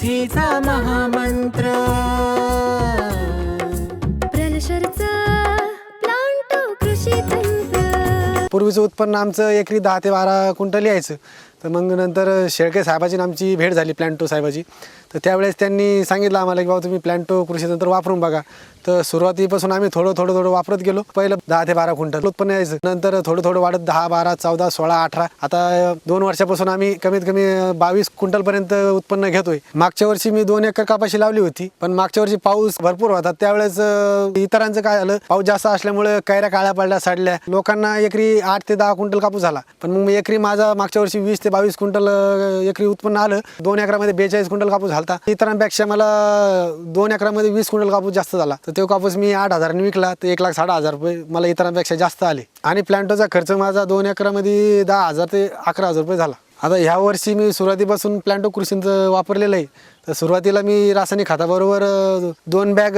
शेतीचा महामंत्र. प्रलशरचा प्लांटो कृषी तंत्र. पूर्वीचं उत्पन्न आमचं एकरी दहा ते बारा क्विंटल यायचं. तर मग नंतर शेळके साहेबाची आमची भेट झाली प्लॅन्टो साहेबाची. तर त्यावेळेस त्यांनी सांगितलं आम्हाला की बाबा तुम्ही प्लॅन्टो कृषी तंत्र वापरून बघा. तर सुरुवातीपासून आम्ही थोडं थोडं थोडं वापरत गेलो. पहिलं दहा ते बारा क्विंटल उत्पन्न यायचं. नंतर थोडं थोडं वाढत दहा बारा चौदा सोळा अठरा. आता दोन वर्षापासून आम्ही कमीत कमी बावीस क्विंटलपर्यंत उत्पन्न घेतोय. मागच्या वर्षी मी दोन एकर कापाशी लावली होती. पण मागच्या वर्षी पाऊस भरपूर होता. त्यावेळेस इतरांचं काय झालं? पाऊस जास्त असल्यामुळे कैऱ्या काळ्या पडल्या साडल्या. लोकांना एकरी आठ ते दहा क्विंटल कापूस झाला. पण मग एकरी माझा मागच्या वर्षी वीस ते बावीस क्विंटल एकरी उत्पन्न आलं. दोन एकरामध्ये बेचाळीस क्विंटल कापूस झालता इतरांपेक्षा मला दोन एकरामध्ये वीस क्विंटल कापूस जास्त झाला. तर तो कापूस मी आठ हजारांनी विकला. तर एक लाख साठ हजार रुपये मला इतरांपेक्षा जास्त आले. आणि प्लॅन्टोचा खर्च माझा दोन एकरामध्ये दहा हजार ते अकरा हजार रुपये झाला. आता ह्या वर्षी मी सुरुवातीपासून प्लॅन्टो कृषींचं वापरलेलं आहे. तर सुरुवातीला मी रासायनिक खताबरोबर दोन बॅग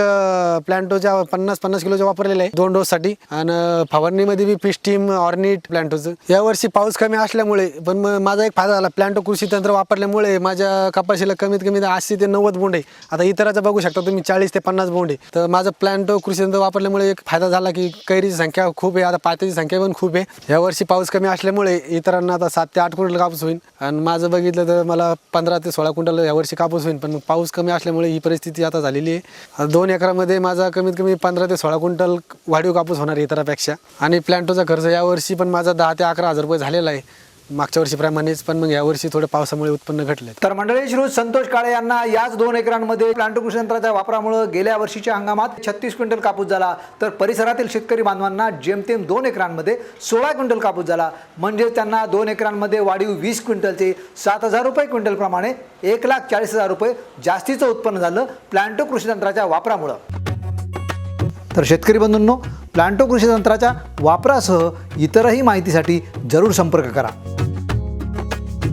प्लॅन्टोच्या पन्नास पन्नास किलोच्या वापरलेल्या आहे दोन डोससाठी. आणि फवारणीमध्ये बी पिस्टीम ऑर्निट प्लॅन्टोचं यावर्षी पाऊस कमी असल्यामुळे पण मग माझा एक फायदा झाला प्लॅन्टो कृषी तंत्र वापरल्यामुळे माझ्या कपाशीला कमीत कमी ऐंशी ते नव्वद बोंडे आता इतराचं बघू शकता तुम्ही चाळीस ते पन्नास बोंड आहे. तर माझं प्लॅन्टो कृषी तंत्र वापरल्यामुळे एक फायदा झाला की कैरीची संख्या खूप आहे आता पात्याची संख्या पण खूप आहे. यावर्षी पाऊस कमी असल्यामुळे इतरांना आता सात ते आठ क्विंटल कापूस होईल. आणि माझं बघितलं तर मला पंधरा ते सोळा क्विंटल यावर्षी कापूस होईल. पण पाऊस कमी असल्यामुळे ही परिस्थिती आता झालेली आहे. दोन एकरामध्ये माझा कमीत कमी पंधरा ते सोळा क्विंटल वाढीव कापूस होणार आहे इतरापेक्षा. आणि प्लॅन्टोचा खर्च यावर्षी पण माझा दहा ते अकरा हजार रुपये झालेला आहे. मागच्या वर्षीप्रमाणेच पण मग यावर्षी थोडं पावसामुळे उत्पन्न घटले तर मंडळी श्री संतोष काळे यांना याच दोन एकरांमध्ये प्लांटो कृषी यंत्राच्या वापरामुळे गेल्या वर्षीच्या हंगामात छत्तीस क्विंटल कापूस झाला. तर परिसरातील शेतकरी बांधवांना जेमतेम दोन एकरांमध्ये सोळा क्विंटल कापूस झाला. म्हणजे त्यांना दोन एकरांमध्ये वाढीव वीस क्विंटलचे सात हजार रुपये क्विंटलप्रमाणे एक लाख चाळीस हजार रुपये जास्तीचं उत्पन्न झालं प्लांटो कृषी यंत्राच्या वापरामुळं. तर शेतकरी बंधूंनो प्लांटो कृषी तंत्राच्या वापरासह इतरही माहितीसाठी जरूर संपर्क करा.